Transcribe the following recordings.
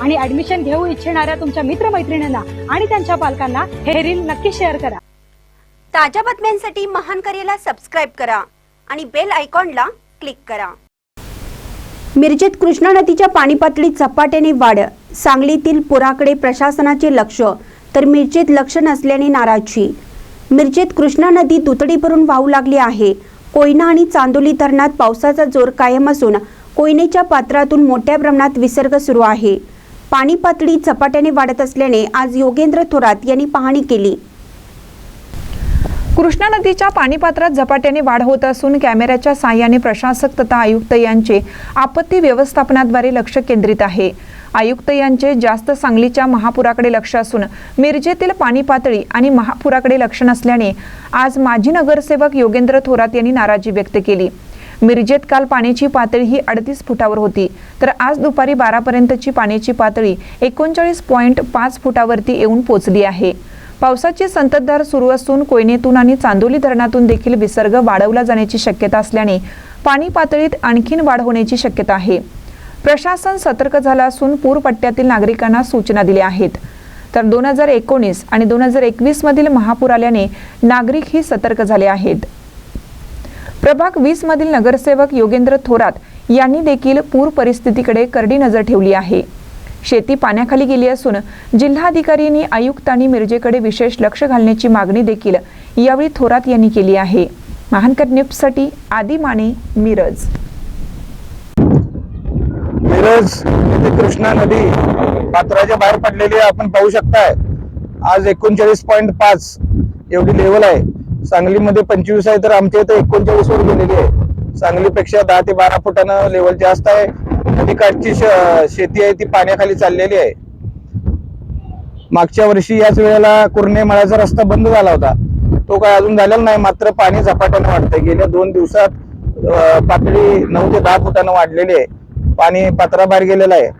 आणि ऍडमिशन घेऊ इच्छिणाऱ्या तुमच्या मित्रमैत्रिणींना आणि त्यांच्या पालकांना हे रील नक्की शेअर करा. ताज्या बातम्यांसाठी महान करेला सबस्क्राईब करा आणि बेल आयकॉनला क्लिक करा. मिरजेत कृष्णा नदीच्या पाणी पातळीत झपाट्याने वाढ सांगलीतील पुराकडे प्रशासनाचे लक्ष तर मिरजेत लक्ष नसल्याने नाराजी. मिरजेत कृष्णा नदी दुतडी भरून वाहू लागली आहे. कोयना आणि चांदोली धरणात पावसाचा जोर कायम असून कोयनेच्या पात्रातून मोठ्या प्रमाणात विसर्ग सुरू आहे. पाणी पातळी झपाट्याने वाढत असल्याने आज योगेंद्र थोरात यांनी पाहणी केली. कृष्णा नदीच्या पाणीपात्रात झपाट्याने वाढ होत असून कॅमेऱ्याच्या साहाय्याने प्रशासक तथा आयुक्त यांचे आपत्ती व्यवस्थापनाद्वारे लक्ष केंद्रित आहे. आयुक्त यांचे जास्त सांगलीच्या महापुराकडे लक्ष असून मिरजेतील पाणी पातळी आणि महापुराकडे लक्ष नसल्याने आज माजी नगरसेवक योगेंद्र थोरात यांनी नाराजी व्यक्त केली. मिरजेत काल पाण्याची पातळी ही अडतीस फुटावर होती. तर आज दुपारी बारापर्यंतची पाण्याची पातळी एकोणचाळीस पॉईंट पाच फुटावरती येऊन पोचली आहे. पावसाची संततधार सुरू असून कोयनेतून आणि चांदोली धरणातून देखील विसर्ग वाढवला जाण्याची शक्यता असल्याने पाणी पातळीत आणखीन वाढ होण्याची शक्यता आहे. प्रशासन सतर्क झालं असून पूर पट्ट्यातील नागरिकांना सूचना दिल्या आहेत. तर दोन हजार एकोणीस आणि दोन हजार एकवीस मधील महापूर आल्याने नागरिकही सतर्क झाले आहेत. प्रभाग वीस मधील नगरसेवक योगेंद्र थोरात यांनी देखील पूर परिस्थितीकडे करडी नजर ठेवली आहे. शेती पाण्याखाली गेली असून जिल्हाधिकाऱ्यांनी आयुक्तांनी मिरजेकडे विशेष लक्ष घालण्याची मागणी देखील यावेळी थोरात यांनी केली आहे. महानकर न्यूजसाठी आदी माने मिरज. मिरज कृष्णा नदी पात्राच्या बाहेर पडलेली आपण पाहू शकताय. आज एकोणचाळीस पॉईंट पाच एवढी लेवल आहे. सांगलीमध्ये पंचवीस आहे तर आमच्या इथं एकोणचाळीस वर गेलेली आहे. सांगलीपेक्षा दहा ते बारा फुटानं लेवल जास्त आहे. नदीकाठची शेती आहे ती पाण्याखाली चाललेली आहे. मागच्या वर्षी याच वेळेला कुर्णे मळाचा रस्ता बंद झाला होता. तो काय अजून झालेला नाही मात्र पाणी झपाट्यानं वाढतंय. गेल्या दोन दिवसात पातळी नऊ ते दहा फुटानं वाढलेली आहे. पाणी पात्राबाहेर गेलेलं आहे.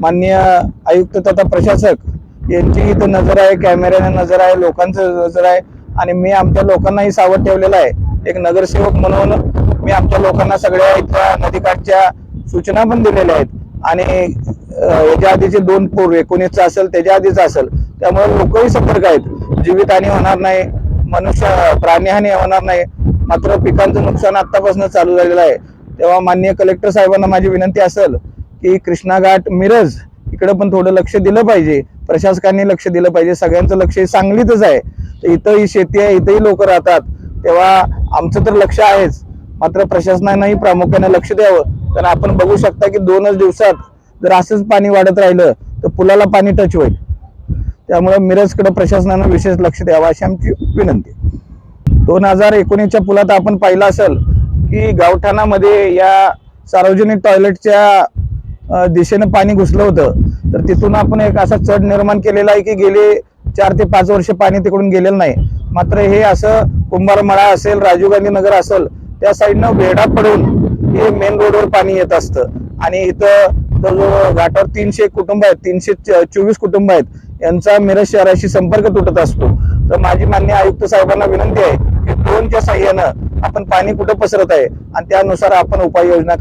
माननीय आयुक्त तथा प्रशासक यांची इथं नजर आहे कॅमेऱ्याने नजर आहे लोकांचं नजर आहे. आणि मी आमच्या लोकांनाही सावध ठेवलेलं आहे. एक नगरसेवक म्हणून मी आमच्या लोकांना सगळ्या इथल्या नदीकाठच्या सूचना पण दिलेल्या आहेत. आणि याच्या आधीचे दोन पूर एकोणीसचा असेल त्याच्या आधीचा असेल त्यामुळे लोकही सतर्क आहेत. जीवितहानी होणार नाही मनुष्य प्राणीहानी होणार नाही. मात्र पिकांचं नुकसान आतापासून चालू झालेलं आहे. तेव्हा माननीय कलेक्टर साहेबांना माझी विनंती असेल की कृष्णा घाट मिरज इकडे पण थोडं लक्ष दिलं पाहिजे. प्रशासकांनी लक्ष दिलं पाहिजे. सगळ्यांचं लक्ष हे सांगलीतच आहे. तर इथंही शेती आहे इथंही लोक राहतात. तेव्हा आमचं तर लक्ष आहेच. मात्र प्रशासनानंही प्रामुख्याने लक्ष द्यावं. कारण आपण बघू शकता की दोनच दिवसात जर असंच पाणी वाढत राहिलं तर पुलाला पाणी टच होईल. त्यामुळे मिरजकडे प्रशासनानं विशेष लक्ष द्यावं अशी आमची विनंती. दोन हजार एकोणीसच्या पुलात आपण पाहिलं असेल की गावठाणामध्ये या सार्वजनिक टॉयलेटच्या दिशेनं पाणी घुसलं होतं. तर तिथून आपण एक असा चढ निर्माण केलेला आहे की गेले चार ते पाच वर्ष पाणी तिकडून गेलेलं नाही. मात्र हे असं कुंभारमळा असेल राजीव गांधी नगर असेल त्या साईडनं वेढा पडून हे मेन रोडवर पाणी येत असतं. आणि इथं जवळजवळ घाटावर तीनशे कुटुंब आहेत तीनशे चोवीस कुटुंब आहेत. यांचा मिरज शहराशी संपर्क तुटत असतो. तर माझी मान्य आयुक्त साहेबांना विनंती आहे की ड्रोनच्या साह्यानं आपण पाणी कुठं पसरत आहे आणि त्यानुसार आपण उपाययोजना